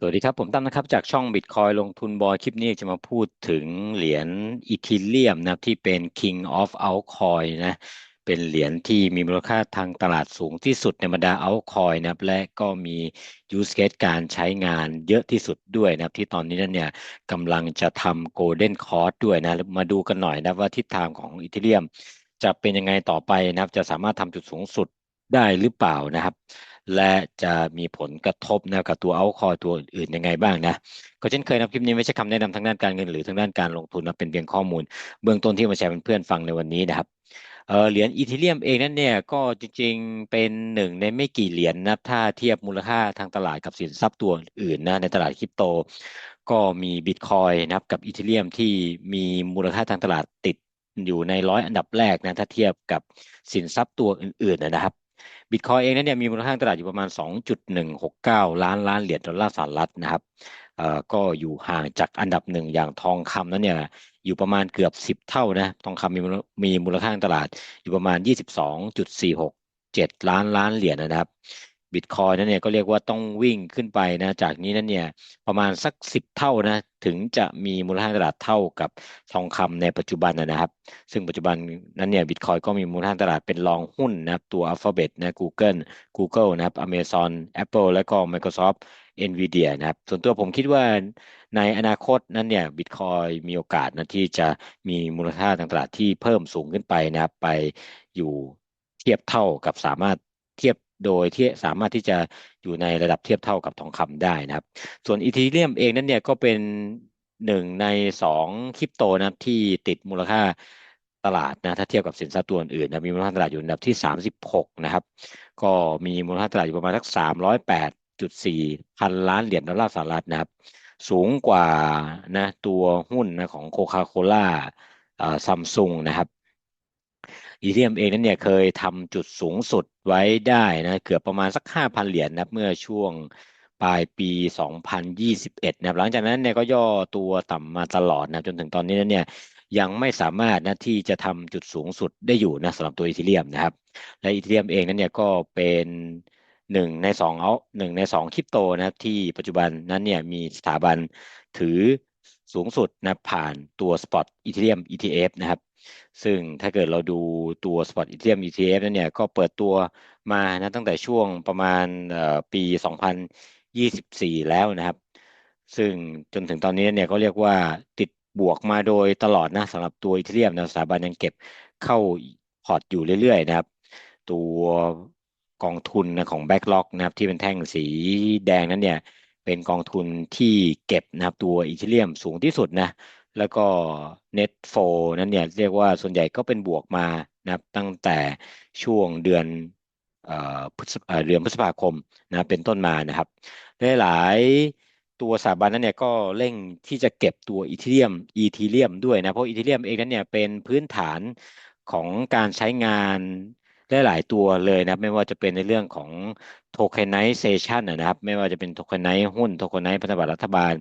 สวัสดีครับ ผมตั้มนะครับ จากช่อง Bitcoin ลงทุนบอยคลิปนี้จะมาพูดถึงเหรียญอีทีเรียมนะที่เป็น King of Altcoin นะเป็นเหรียญที่มีมูลค่าทางตลาดสูงที่สุดในบรรดา Altcoin นะครับและก็มี use case การใช้งานเยอะที่สุดด้วยนะครับที่ตอนนี้นั่นเนี่ยกำลังจะทำ Golden Cross ด้วยนะมาดูกันหน่อยนะว่าทิศทางของอีทีเรียมจะเป็นยังไงต่อไปนะครับจะสามารถทำจุดสูงสุดได้หรือเปล่านะครับ และจะมีผลกระทบนะกับตัวเอาคอตัวอื่นยังไงบ้างนะก็เช่นเคยนะคลิปนี้ไม่ใช่คำแนะนำทางด้านการเงินหรือทางด้านการลงทุนนะเป็นเพียงข้อมูล เบื้องต้นที่มาแชร์เพื่อนๆฟังในวันนี้นะครับเหรียญอีเทเรียมเองนั้นเนี่ยก็จริงๆเป็นหนึ่งในไม่กี่เหรียญนะถ้าเทียบมูลค่าทางตลาดกับสินทรัพย์ตัวอื่นนะในตลาดคริปโต ก็มีบิตคอยนะครับกับอีเทเรียมที่มีมูลค่าทางตลาดติดอยู่ในร้อยอันดับแรกนะถ้าเทียบกับสินทรัพย์ตัวอื่นๆนะครับ บิตคอยเองนั้นเนี่ยมีมูลค่าตลาดอยู่ประมาณ 2.169 ล้านล้านเหรียญดอลลาร์สหรัฐนะครับเอ่อก็อยู่ห่างจากอันดับหนึ่งอย่างทองคำนั้นเนี่ยอยู่ประมาณเกือบ 10 เท่านะทองคำมีมีมูลค่าตลาดอยู่ประมาณ 22.467 ล้านล้านเหรียญนะครับบิตคอยนั่นเนี่ยก็เรียกว่าต้องวิ่งขึ้นไปนะจากนี้นั่นเนี่ยประมาณสักสิบเท่านะ ถึงจะมีมูลค่าตลาดเท่ากับทองคำในปัจจุบันนะครับ ซึ่งปัจจุบันนั้นเนี่ยบิตคอยก็มีมูลค่าตลาดเป็นรองหุ้นนะครับตัว Alphabet นะ Google Google นะครับ Amazon Apple และก็ Microsoft Nvidia นะครับ ส่วนตัวผมคิดว่าในอนาคตนั้นเนี่ยบิตคอยมีโอกาสนะที่จะมีมูลค่าทางตลาดที่เพิ่มสูงขึ้นไปนะครับไปอยู่เทียบเท่ากับสามารถเทียบ โดยที่สามารถที่จะอยู่ในระดับเทียบเท่ากับทองคำได้นะครับ ส่วนอีทีเรียมเองนั้นเนี่ยก็เป็นหนึ่งในสองคริปโตนะครับที่ติดมูลค่าตลาดนะถ้าเทียบกับสินทรัพย์ตัวอื่นนะมีมูลค่าตลาดอยู่อันดับที่ 36 นะครับ ก็มีมูลค่าตลาดอยู่ประมาณสัก 308.4 พันล้านเหรียญดอลลาร์สหรัฐนะครับ สูงกว่านะตัวหุ้นนะของโคคาโคล่าซัมซุงนะครับ อีเทียมเองนั้นเนี่ยเคยทำจุดสูงสุดไว้ได้นะเกือบประมาณสักห้าพันเหรียญนะเมื่อช่วงปลายปี 2021 นะครับหลังจากนั้นเนี่ยก็ย่อตัวต่ำมาตลอดนะจนถึงตอนนี้นั้นเนี่ยยังไม่สามารถนะที่จะทำจุดสูงสุดได้อยู่นะสำหรับตัวอีเทียมนะครับ และอีเทียมเองนั้นเนี่ยก็เป็นหนึ่งในสองเอาหนึ่งในสองคริปโตนะที่ปัจจุบันนั้นเนี่ยมีสถาบันถือ สูงสุดนะผ่านตัวสปอตอีเทียม ETF นะครับ ซึ่งถ้าเกิดเราดูตัว Spot Ethereum ETF นั้นเนี่ยก็เปิดตัวมานะตั้งแต่ช่วงประมาณปี 2024 แล้วนะครับ ซึ่งจนถึงตอนนี้เนี่ยก็เรียกว่าติดบวกมาโดยตลอดนะสำหรับตัวอีเทียมนะสถาบันยังเก็บเข้าพอร์ตอยู่เรื่อยๆนะครับ ตัวกองทุนนะของ Backlog นะครับที่เป็นแท่งสีแดงนั้นเนี่ย เป็นกองทุนที่เก็บนะครับตัวอีเทียมสูงที่สุดนะแล้วก็ net flow นั้นเนี่ยเรียกว่าส่วนใหญ่ก็เป็นบวกมานะครับตั้งแต่ช่วงเดือนเดือนพฤษภาคมนะเป็นต้นมานะครับหลายตัวสถาบันนั้นเนี่ยก็เร่งที่จะเก็บตัวอีเทียมอีทีเรียมด้วยนะเพราะอีทีเรียมเองนั้นเนี่ยเป็นพื้นฐานของการใช้งาน ได้หลายตัวเลยนะไม่ว่าจะเป็นในเรื่องของโทเคนไนเซชันนะครับ ไม่ว่าจะเป็นโทเคนไนหุ้นโทเคนไนพันธบัตรรัฐบาล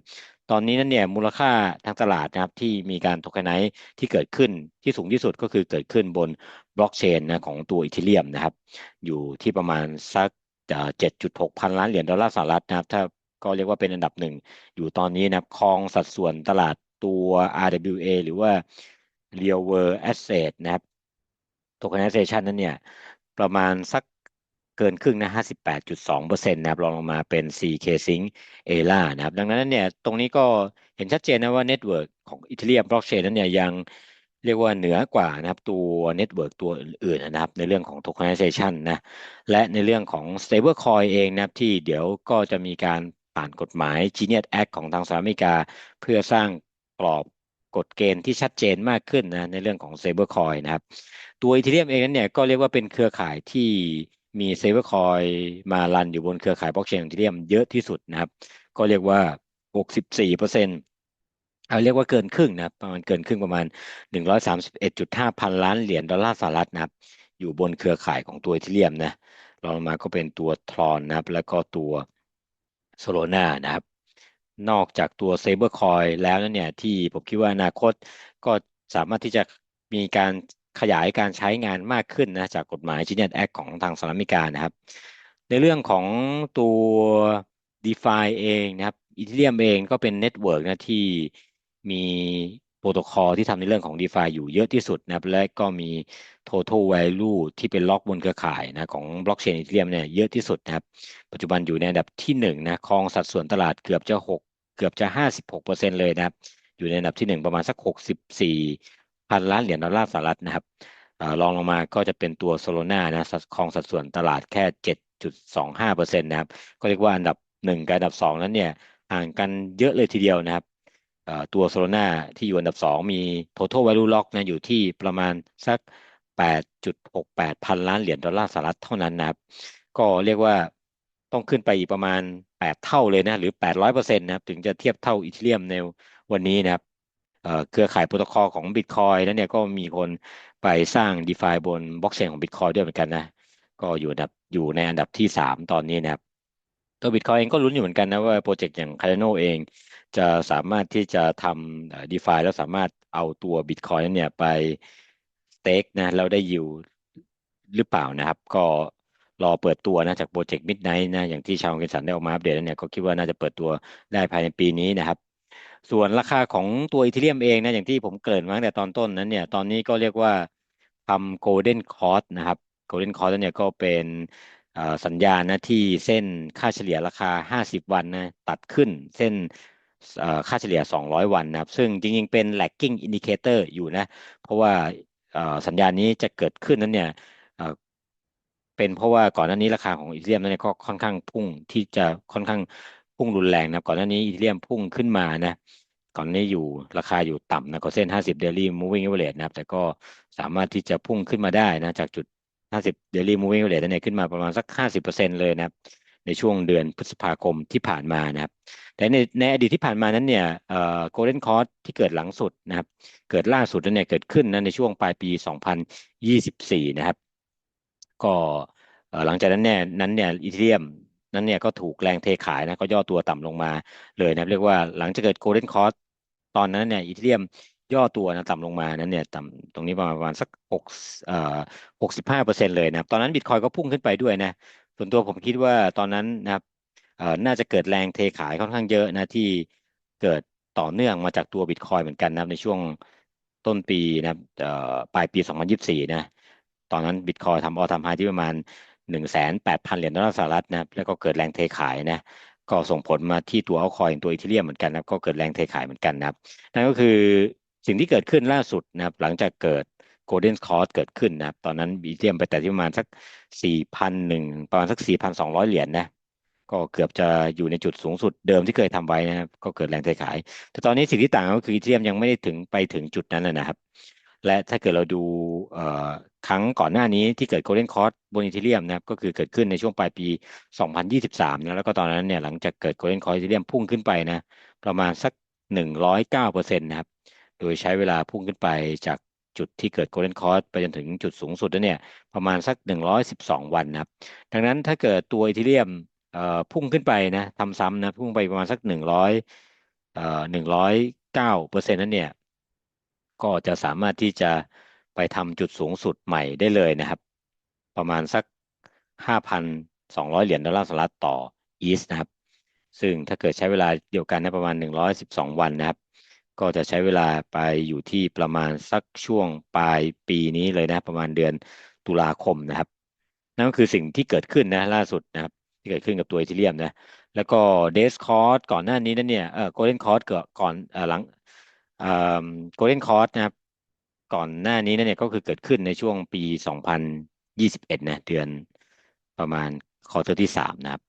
ตอนนี้นั่นเนี่ยมูลค่าทางตลาดนะครับที่มีการโทเคนไนซ์ที่เกิดขึ้นที่สูงที่สุดก็คือเกิดขึ้นบนบล็อกเชนนะของตัวอีเทเรียมนะครับ อยู่ที่ประมาณสักเจ็ดจุดหกพันล้านเหรียญดอลลาร์สหรัฐนะครับถ้าก็เรียกว่าเป็นอันดับหนึ่งอยู่ตอนนี้นะครับครองสัดส่วนตลาดตัว RWA หรือว่า Real World Asset นะครับ tokenization นั้นเนี่ย ประมาณสักเกินครึ่งนะ58.2%นะครับรองลงมาเป็น CK Sync ELA นะครับ ดังนั้นเนี่ย ตรงนี้ก็เห็นชัดเจนนะว่าเน็ตเวิร์กของ Ethereum Blockchain นั้นเนี่ยยังเรียกว่าเหนือกว่านะครับตัวเน็ตเวิร์กตัวอื่นๆนะครับ ในเรื่องของ tokenization นะ และในเรื่องของ stablecoin เองนะครับ ที่เดี๋ยวก็จะมีการผ่านกฎหมาย Genius Act ของทางสหรัฐอเมริกา เพื่อสร้างกรอบกฎเกณฑ์ที่ชัดเจนมากขึ้นนะในเรื่องของ stablecoin นะครับ ตัว Ethereum เองนั้นเนี่ยก็เรียกว่าเป็นเครือข่ายที่มีเซเวอร์คอยมารันอยู่บนเครือข่ายบล็อกเชนของทีเรียมเยอะที่สุดนะครับ ก็เรียกว่า 64เปอร์เซ็นต์เอาเรียกว่าเกินครึ่งนะประมาณเกินครึ่งประมาณ 131.5 พันล้านเหรียญดอลลาร์สหรัฐนะครับ อยู่บนเครือข่ายของตัวทีเรียมนะรองลงมาก็เป็นตัวทรอนนะครับ แล้วก็ตัวโซโลนานะครับ นอกจากตัวเซเบอร์คอยแล้วนั้นเนี่ยที่ผมคิดว่าอนาคตก็สามารถที่จะมีการ ขยายการใช้งานมากขึ้นนะจากกฎหมาย Genius Act ของทางสหรัฐอเมริกานะครับ ในเรื่องของตัว DeFi เองนะครับอีเทเรียมเองก็เป็นเน็ตเวิร์กนะที่มีโปรโตคอลที่ทำในเรื่องของ DeFi อยู่เยอะที่สุดนะครับและก็มี total value ที่เป็นล็อกบนเครือข่ายนะของบล็อกเชนอีเทเรียมเนี่ยเยอะที่สุดนะครับ ปัจจุบันอยู่ในอันดับที่หนึ่งนะครองสัดส่วนตลาดเกือบจะหกเกือบจะห้าสิบหกเปอร์เซ็นต์เลยนะครับ อยู่ในอันดับที่หนึ่งประมาณสักหกสิบสี่ พันล้านเหรียญดอลลาร์สหรัฐนะครับรองลงมาก็จะเป็นตัวโซโลนานะครองสัดส่วนตลาดแค่เจ็ดจุดสองห้าเปอร์เซ็นต์นะครับก็เรียกว่าอันดับหนึ่งกับอันดับสองนั้นเนี่ยห่างกันเยอะเลยทีเดียวนะครับตัวโซโลนาที่อยู่อันดับสองมี total value lock นะอยู่ที่ประมาณสัก 8.68 พันล้านเหรียญดอลลาร์สหรัฐเท่านั้นนะครับก็เรียกว่าต้องขึ้นไปอีกประมาณ 8 เท่าเลยนะหรือ 800เปอร์เซ็นต์นะครับถึงจะเทียบเท่าอีเทเรียมในวันนี้นะครับ เครือข่ายโปรโตคอลของ Bitcoin นั้นเนี่ยก็มีคนไปสร้าง d e f าบนบล็อกเชนของ Bitcoin ด้วยเหมือนกันนะ ก็อยู่ดับอยู่ในอันดับที่ 3 ตอนนี้นะครับตัว Bitcoin เองก็ลุ้นอยู่เหมือนกันนะว่าโปรเจกต์อย่าง Cardano เองจะสามารถที่จะทำ d e f าแล้วสามารถเอาตัว Bitcoin นั้นเนี่ยไปสเต็กนะแล้วได้ยิวหรือเปล่านะครับ ก็รอเปิดตัวนะจากโปรเจกต์มิดไนท์นะอย่างที่ชาวเกนสันได้ออกมาอัปเดตแล้วเนี่ยก็คิดว่าน่าจะเปิดตัวได้ภายในปีนี้นะครับ ส่วนราคาของตัวอีเทเรียมเองนะอย่างที่ผมเกริ่นมาตั้งแต่ตอนต้นนั้นเนี่ยตอนนี้ก็เรียกว่าทำโกลเด้นคอร์สนะครับโกลเด้นคอร์สเนี่ยก็เป็นสัญญาณนะที่เส้นค่าเฉลี่ยราคา 50 วันนะตัดขึ้นเส้นค่าเฉลี่ย 200 วันนะครับ ซึ่งจริงๆ เป็น lagging indicator อยู่นะ เพราะว่าสัญญาณนี้จะเกิดขึ้นนั้นเนี่ยเป็นเพราะว่าก่อนหน้านี้ราคาของอีเทียมนั้นก็ค่อนข้างพุ่งที่จะค่อนข้าง พุ่งรุนแรงนะก่อนหน้านี้อีเทียมพุ่งขึ้นมานะก่อนนี้อยู่ราคาอยู่ต่ำนะก็เส้น 50 daily moving average นะครับ แต่ก็สามารถที่จะพุ่งขึ้นมาได้นะจากจุด 50 daily moving average นั่นเองขึ้นมาประมาณสัก 50%เลยนะครับ ในช่วงเดือนพฤษภาคมที่ผ่านมานะครับ แต่ในในอดีตที่ผ่านมานั้นเนี่ยเอ่อ golden cross ที่เกิดหลังสุดนะครับ เกิดล่าสุดนั้นเนี่ยเกิดขึ้นนะในช่วงปลายปี 2024 นะครับ ก็หลังจากนั้นเนี่ยนั้นเนี่ยอีเทียม นั้นเนี่ยก็ถูกแรงเทขายนะก็ย่อตัวต่ำลงมาเลยนะเรียกว่าหลังจากเกิดโกลเด้นคอร์สตอนนั้นเนี่ยอีเทียมย่อตัวนะต่ำลงมานั้นเนี่ยต่ำตรงนี้ประมาณประมาณสักหกเอ่อหกสิบห้าเปอร์เซ็นต์เลยนะตอนนั้นบิตคอยก็พุ่งขึ้นไปด้วยนะส่วนตัวผมคิดว่าตอนนั้นนะครับเอ่อน่าจะเกิดแรงเทขายค่อนข้างเยอะนะที่เกิดต่อเนื่องมาจากตัวบิตคอยเหมือนกันนะในช่วงต้นปีนะเอ่อปลายปี2024นะตอนนั้นบิตคอยทำออทำไฮที่ประมาณ หนึ่งแสนแปดพันเหรียญดอลลาร์สหรัฐนะแล้วก็เกิดแรงเทขายนะก็ส่งผลมาที่ตัวเอาคอยตัวอีเทเรียมเหมือนกันนะก็เกิดแรงเทขายเหมือนกันนะครับนั่นก็คือสิ่งที่เกิดขึ้นล่าสุดนะครับหลังจากเกิดโกลเด้นคอร์สเกิดขึ้นนะครับตอนนั้นอีเทเรียมไปแต่ที่ประมาณสักสี่พันหนึ่งประมาณสักสี่พันสองร้อยเหรียญนะก็เกือบจะอยู่ในจุดสูงสุดเดิมที่เคยทำไว้นะครับ ก็เกิดแรงเทขาย แต่ตอนนี้สิ่งที่ต่างก็คืออีเทเรียมยังไม่ได้ถึงไปถึงจุดนั้นนะครับ และถ้าเกิดเราดูครั้งก่อนหน้านี้ที่เกิดโกลเด้นคอร์สบนอีเทเรียมนะครับก็คือเกิดขึ้นในช่วงปลายปี 2023นะแล้วก็ตอนนั้นเนี่ยหลังจากเกิดโกลเด้นคอร์สอีเทเรียมพุ่งขึ้นไปนะประมาณสัก 109เปอร์เซ็นต์นะครับโดยใช้เวลาพุ่งขึ้นไปจากจุดที่เกิดโกลเด้นคอร์สไปจนถึงจุดสูงสุดเนี่ยประมาณสัก 112 วันนะครับดังนั้นถ้าเกิดตัวอีเทเรียมพุ่งขึ้นไปนะทำซ้ำนะพุ่งไปประมาณสัก 100เอ่อ109เปอร์เซ็นต์นั้นเนี่ย ก็จะสามารถที่จะไปทำจุดสูงสุดใหม่ได้เลยนะครับ ประมาณสัก 5,200 เหรียญดอลลาร์สหรัฐต่ออีสนะครับ ซึ่งถ้าเกิดใช้เวลาเดียวกันนะประมาณ 112 วันนะครับ ก็จะใช้เวลาไปอยู่ที่ประมาณสักช่วงปลายปีนี้เลยนะประมาณเดือนตุลาคมนะครับ นั่นก็คือสิ่งที่เกิดขึ้นนะล่าสุดนะครับ ที่เกิดขึ้นกับตัวอีเทเรียมนะแล้วก็เดสคอร์สก่อนหน้านี้นั่นเนี่ยเออโกลเด้นคอร์สก่อนเออหลัง โกลเด้นคอร์สนะครับ ก่อนหน้านี้เนี่ยก็คือเกิดขึ้นในช่วงปี 2021 นะเดือนประมาณคอร์เตอร์ที่ 3 นะครับ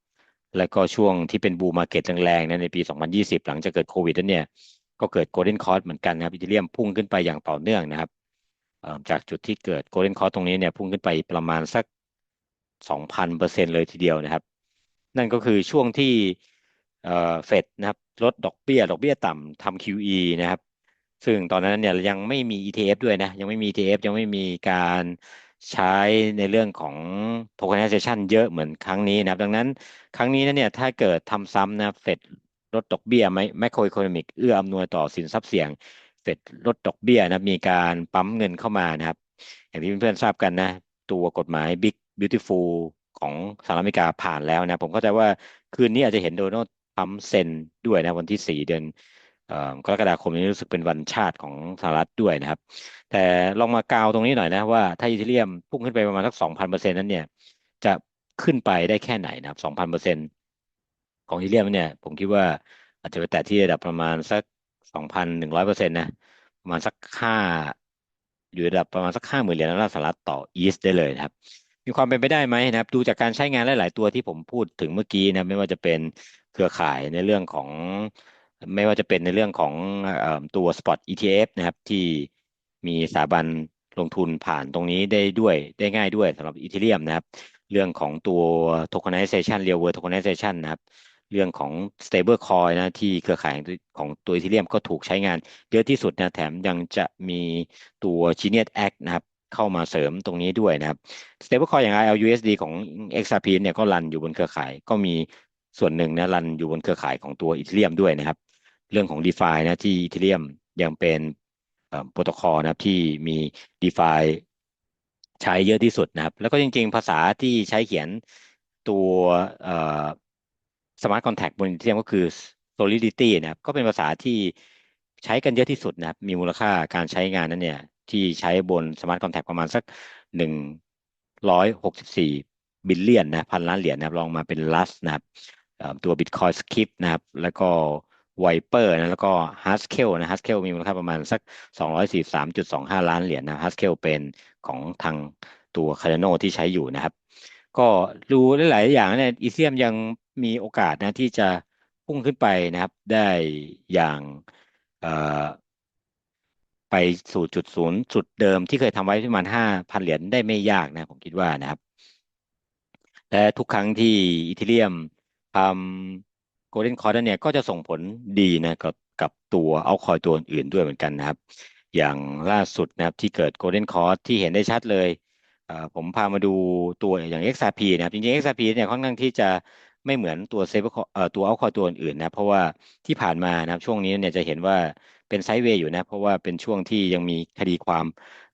แล้วก็ช่วงที่เป็นบูมมาเก็ตแรงๆนะในปี 2020 หลังจากเกิดโควิดนั้นเนี่ย ก็เกิดโกลเด้นคอร์สเหมือนกันนะครับอิตาเลียมพุ่งขึ้นไปอย่างต่อเนื่องนะครับจากจุดที่เกิดโกลเด้นคอร์สตรงนี้เนี่ยพุ่งขึ้นไปประมาณสัก 2,000เปอร์เซ็นต์เลยทีเดียวนะครับ นั่นก็คือช่วงที่เฟดนะครับลดดอกเบี้ย ดอกเบี้ยต่ำทำ QE นะครับ ซึ่งตอนนั้นเนี่ยยังไม่มี ETF ด้วยนะ ยังไม่มี ETF ยังไม่มีการใช้ในเรื่องของ tokenization เยอะเหมือนครั้งนี้นะครับ ดังนั้นครั้งนี้นะเนี่ยถ้าเกิดทำซ้ำนะเฟดลดดอกเบี้ยไม่แมโครอีโคโนมิกเอื้ออำนวยต่อสินทรัพย์เสี่ยงเฟดลดดอกเบี้ยนะมีการปั๊มเงินเข้ามานะครับ อย่างที่เพื่อนๆทราบกันนะ ตัวกฎหมาย Big Beautiful ของสหรัฐอเมริกาผ่านแล้วนะ ผมเข้าใจว่าคืนนี้อาจจะเห็นโดนัลด์ทรัมป์เซ็นด้วยนะวันที่สี่เดือน กรกฎาคมนี้รู้สึกเป็นวันชาติของสหรัฐด้วยนะครับ แต่ลองมากาวตรงนี้หน่อยนะว่าถ้าอีเทเรียมพุ่งขึ้นไปประมาณสักสองพันเปอร์เซ็นต์นั้นเนี่ย จะขึ้นไปได้แค่ไหนนะครับสองพันเปอร์เซ็นต์ของอีเทเรียมเนี่ยผมคิดว่าอาจจะไปแตะที่ระดับประมาณสักสองพันหนึ่งร้อยเปอร์เซ็นต์นะประมาณสักห้าอยู่ระดับประมาณสักห้าหมื่นเหรียญดอลลาร์สหรัฐต่ออีสได้เลยครับ มีความเป็นไปได้ไหมนะครับ ดูจากการใช้งานหลาย ๆ ตัวที่ผมพูดถึงเมื่อกี้นะไม่ว่าจะเป็นเครือข่ายในเรื่องของ ไม่ว่าจะเป็นในเรื่องของตัว Spot ETF นะครับ ที่มีสถาบันลงทุนผ่านตรงนี้ได้ด้วยได้ง่ายด้วยสำหรับอีเทเรียมนะครับ เรื่องของตัว tokenization real world tokenization นะครับ เรื่องของ stable coin นะที่เครือข่ายของตัวอีเทเรียมก็ถูกใช้งานเยอะที่สุดนะแถมยังจะมีตัว Genius Act นะครับเข้ามาเสริมตรงนี้ด้วยนะครับ stablecoin อย่าง ILUSD ของ XRP เนี่ยก็รันอยู่บนเครือข่ายก็มีส่วนหนึ่งนะรันอยู่บนเครือข่ายของตัวอีเทเรียมด้วยนะครับ เรื่องของ DeFi นะที่อีเทเรียมยังเป็นโปรโตคอลนะครับที่มี DeFi ใช้เยอะที่สุดนะครับ แล้วก็จริงๆ ภาษาที่ใช้เขียนตัวสมาร์ทคอนแทคบนอีเทเรียมก็คือ Solidity นะครับ ก็เป็นภาษาที่ใช้กันเยอะที่สุดนะครับ มีมูลค่าการใช้งานนั้นเนี่ย ที่ใช้บนสมาร์ทคอนแทคประมาณสักหนึ่งร้อยหกสิบสี่บิลเลียนนะพันล้านเหรียญนะครับลองมาเป็นลัสนะครับตัว Bitcoin Skip นะครับ แล้วก็ Viper นะแล้วก็ Haskell นะ Haskell มีมูลค่าประมาณสัก 243.25 ล้านเหรียญนะ Haskell เป็นของทางตัว Cardano ที่ใช้อยู่นะครับ ก็ดูหลาย ๆ อย่างเนี่ยอีเซียมยังมีโอกาสนะที่จะพุ่งขึ้นไปนะครับ ได้อย่างไปสู่จุดศูนย์จุดเดิมที่เคยทำไว้ประมาณห้าพันเหรียญได้ไม่ยากนะผมคิดว่านะครับ และทุกครั้งที่อีเทเรียมทำ โกลเด้นคอร์ดเนี่ยก็จะส่งผลดีนะกับกับตัวเอาคอยตัวอื่นด้วยเหมือนกันนะครับ อย่างล่าสุดนะครับที่เกิดโกลเด้นคอร์ดที่เห็นได้ชัดเลยผมพามาดูตัวอย่าง XRP นะครับ จริงๆ XRP เนี่ยค่อนข้างที่จะไม่เหมือนตัวเซฟเอ่อตัวเอาคอยตัวอื่นนะเพราะว่าที่ผ่านมานะครับช่วงนี้เนี่ยจะเห็นว่าเป็นไซด์เวย์อยู่นะ เพราะว่าเป็นช่วงที่ยังมีคดีความ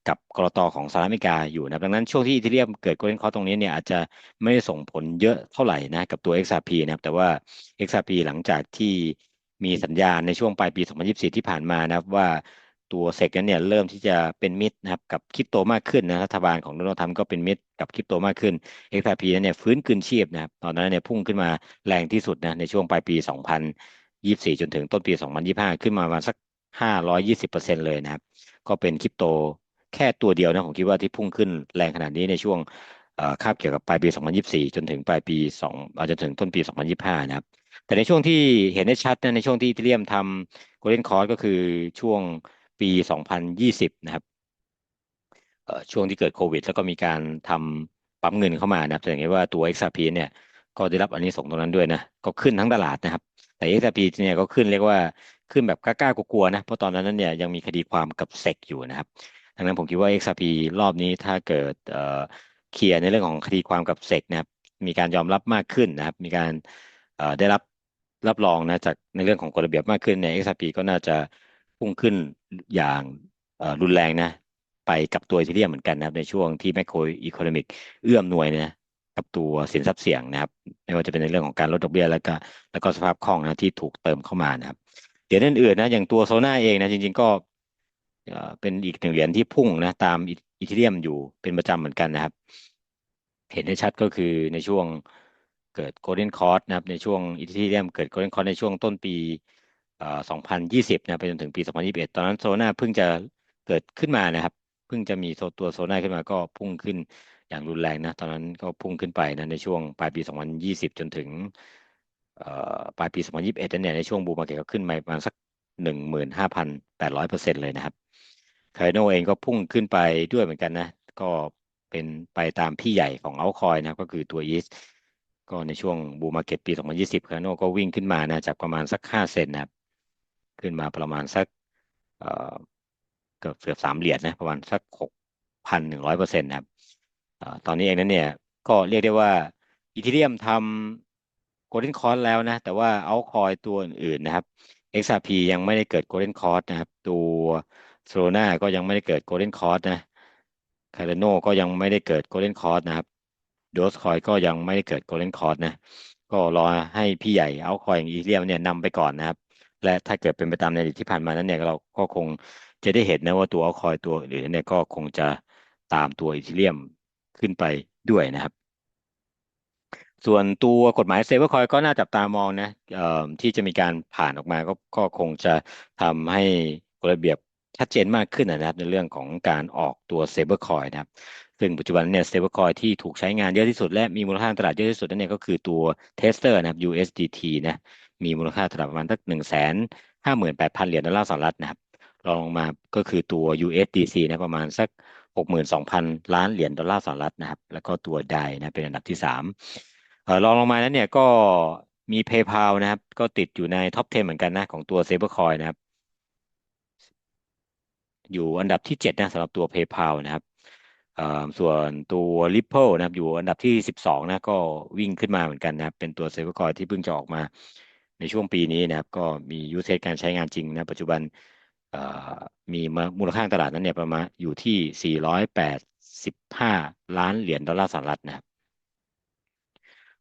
กับกรตของสหรัฐอเมริกาอยู่นะดังนั้นช่วงที่อีเทเรียมเกิดโกลเด้นคอร์ตรงนี้เนี่ยอาจจะไม่ได้ส่งผลเยอะเท่าไหร่นะกับตัว XRP นะครับแต่ว่า XRP หลังจากที่มีสัญญาณในช่วงปลายปี 2024 ที่ผ่านมานะครับว่าตัวเซกนั้นเนี่ยเริ่มที่จะเป็นมิตรนะครับกับคริปโตมากขึ้นนะรัฐบาลของโดนัลด์ทรัมป์ก็เป็นมิตรกับคริปโตมากขึ้น XRP นั้นเนี่ยฟื้นคืนชีพนะครับตอนนั้นเนี่ยพุ่งขึ้นมาแรงที่สุดนะในช่วงปลายปี 2024 จนถึงต้นปี 2025 ขึ้นมาประมาณสัก 520%เลยนะครับก็เป็นคริปโต แค่ตัวเดียวนะผมคิดว่าที่พุ่งขึ้นแรงขนาดนี้ในช่วงคาบเกี่ยวกับปลายปี 2024 จนถึงปลายปี2อาจจะถึงต้นปี 2025 นะครับ แต่ในช่วงที่เห็นได้ชัดนะในช่วงที่ทีเรียมทำโกลเด้นคอร์สก็คือช่วงปี 2020 นะครับช่วงที่เกิดโควิด แล้วก็มีการทำปั๊มเงินเข้ามานะครับแสดงว่าตัว XRP เนี่ยก็ได้รับอันนี้ส่งตรงนั้นด้วยนะ ก็ขึ้นทั้งตลาดนะครับ แต่ XRP เนี่ยก็ขึ้นเรียกว่าขึ้นแบบกล้าๆกลัวๆนะ เพราะตอนนั้นเนี่ยยังมีคดีความกับเซกอยู่นะครับ ดังนั้นผมคิดว่า XRP รอบนี้ถ้าเกิดเคลียร์ในเรื่องของคดีความกับเซกนะครับ มีการยอมรับมากขึ้นนะครับ มีการได้รับรับรองนะจากในเรื่องของกฎระเบียบมากขึ้นเนี่ย XRP ก็น่าจะพุ่งขึ้นอย่างรุนแรงนะ ไปกับตัวอีเทเรียมเหมือนกันนะครับ ในช่วงที่แมคโครอีโคโนมิกเอื้อมหน่วยนะกับตัวสินทรัพย์เสี่ยงนะครับ ไม่ว่าจะเป็นในเรื่องของการลดดอกเบี้ยแล้วก็แล้วก็สภาพคล่องนะที่ถูกเติมเข้ามานะครับเหรียญอื่นๆนะอย่างตัวโซน่าเองนะจริง ๆ ก็ เป็นอีกหนึ่งเหรียญที่พุ่งนะตามอีเทเรียมอยู่เป็นประจำเหมือนกันนะครับ เห็นได้ชัดก็คือในช่วงเกิดโกลเด้นคอร์สนะครับในช่วงอีเทเรียมเกิดโกลเด้นคอร์สในช่วงต้นปี2020นะไปจนถึงปี 2021 ตอนนั้นโซน่าเพิ่งจะเกิดขึ้นมานะครับ เพิ่งจะมีโซตัวโซน่าขึ้นมาก็พุ่งขึ้นอย่างรุนแรงนะ ตอนนั้นก็พุ่งขึ้นไปนะในช่วงปลายปี 2020 จนถึงปลายปี 2021นั่นเนี่ยในช่วงบูมมาเก็ตก็ขึ้นมาประมาณสัก 15,800เปอร์เซ็นต์เลยนะครับ คาร์โนเองก็พุ่งขึ้นไปด้วยเหมือนกันนะ ก็เป็นไปตามพี่ใหญ่ของเอาคอยนะ ก็คือตัวอีสก็ในช่วงบูมมาเก็ตปี 2020คาร์โนก็วิ่งขึ้นมานะจากประมาณสัก 5 เซนนะครับ ขึ้นมาประมาณสักเกือบเกือบสามเหรียญนะประมาณสักหกพันหนึ่งร้อยเปอร์เซ็นต์นะครับตอนนี้เองนั้นเนี่ย ก็เรียกได้ว่าอีเทเรียมทำโกลเด้นคอร์สแล้วนะ แต่ว่าเอาคอยตัวอื่นๆนะครับ XRP ยังไม่ได้เกิดโกลเด้นคอร์สนะครับ ตัว โซโลนาก็ยังไม่ได้เกิดโกลเด้นคอร์สนะคาร์โนก็ยังไม่ได้เกิดโกลเด้นคอร์สนะครับโดสคอยก็ยังไม่ได้เกิดโกลเด้นคอร์สนะ ก็รอให้พี่ใหญ่เอาคอยอย่างอีเลียมเนี่ยนำไปก่อนนะครับ และถ้าเกิดเป็นไปตามในอดีตที่ผ่านมานั้นเนี่ยเราก็คงจะได้เห็นนะว่าตัวเอาคอยตัวอื่นเนี่ยก็คงจะตามตัวอีเทเรียมขึ้นไปด้วยนะครับ ส่วนตัวกฎหมายเซเวอร์คอยก็น่าจับตามองนะที่จะมีการผ่านออกมาก็ก็คงจะทำให้กฎระเบียบ ชัดเจนมากขึ้นนะครับ ในเรื่องของการออกตัวเซเวอร์คอยนะครับซึ่งปัจจุบันเนี่ยเซเวอร์คอยที่ถูกใช้งานเยอะที่สุด และมีมูลค่าตลาดเยอะที่สุดนั่นเองก็คือตัวเทสเตอร์นะครับ USDT นะมีมูลค่าตลาดประมาณสักหนึ่งแสนห้าหมื่นแปดพันเหรียญดอลลาร์สหรัฐนะครับรองลงมาก็คือตัว USDC นะประมาณสักหกหมื่นสองพันล้านเหรียญดอลลาร์สหรัฐนะครับ แล้วก็ตัวไดนะเป็นอันดับที่สามรองลงมานั้นเนี่ยก็มี PayPal นะครับ ก็ติดอยู่ในท็อป 10 เหมือนกันนะ ของตัว Stablecoin นะครับ อยู่อันดับที่ 7 นะสำหรับตัว PayPal นะครับส่วนตัว Ripple นะครับอยู่อันดับที่ 12 นะก็วิ่งขึ้นมาเหมือนกันนะครับเป็นตัว Stablecoin ที่เพิ่งจะออกมาในช่วงปีนี้นะครับ ก็มียูเซการใช้งานจริงนะปัจจุบันมีมูลค่าตลาดนั้นเนี่ยประมาณอยู่ที่ 485 ล้านเหรียญดอลลาร์สหรัฐนะครับ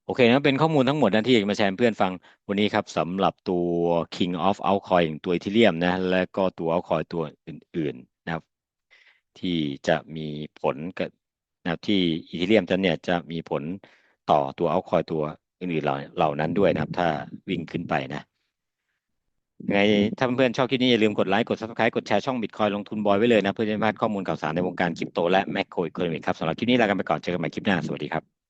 โอเคนะเป็นข้อมูลทั้งหมดนะที่อยากมาแชร์เพื่อนฟังวันนี้ครับสำหรับตัว King of Altcoin ตัวอีเทเรียมนะ และก็ตัว Altcoin ตัวอื่น ๆ นะครับ ที่จะมีผลกับนะที่อีเทเรียมจะเนี่ยจะมีผลต่อตัว Altcoin ตัวอื่นๆเหล่านั้นด้วยนะครับ ถ้าวิ่งขึ้นไปนะไงถ้าเพื่อนชอบคลิปนี้อย่าลืมกดไลค์กด subscribe กดแชร์ช่องบิตคอยลงทุนบอยไว้เลยนะ เพื่อจะไม่พลาดข้อมูลข่าวสารในวงการคริปโตและแมคโครอีโคโนมิกครับสำหรับคลิปนี้ลากันไปก่อนเจอกันใหม่คลิปหน้าสวัสดีครับ